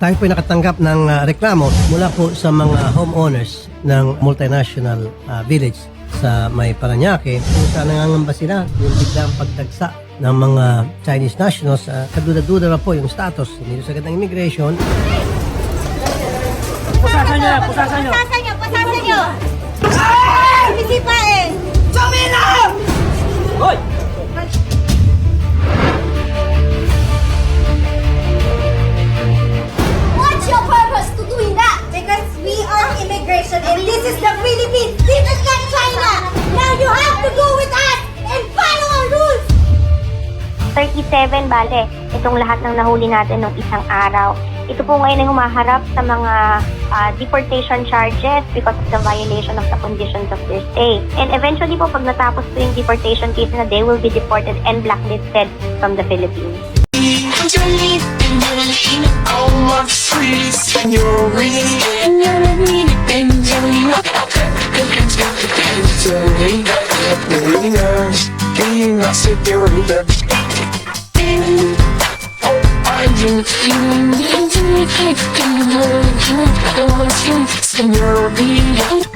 Tayo po ay nakatanggap ng ah, reklamo mula po sa mga homeowners ng multinational ah, village sa may Paranaque kung saan nangangamba sila yung biglang pagdagsa ng mga Chinese nationals. Uh, kaduda-duda na po yung status nito sa ng immigration. Pusasan nyo, pusasan nyo. Pasasan nyo, pasasan nyo! And this is the Philippines. This is not China. Now you have to go with us and follow our rules. 37 bale, itong lahat ng nahuli natin nung isang araw. Ito po ngayon ay humaharap sa mga ah, deportation charges because of the violation of the conditions of their stay. And eventually po, pag natapos po yung deportation case na, they will be deported and blacklisted from the Philippines. Singing, moving arms, being a security bed. Oh, I'm feeling, feeling, feeling, feeling, feeling, feeling, feeling, feeling, feeling, feeling, feeling, feeling, feeling,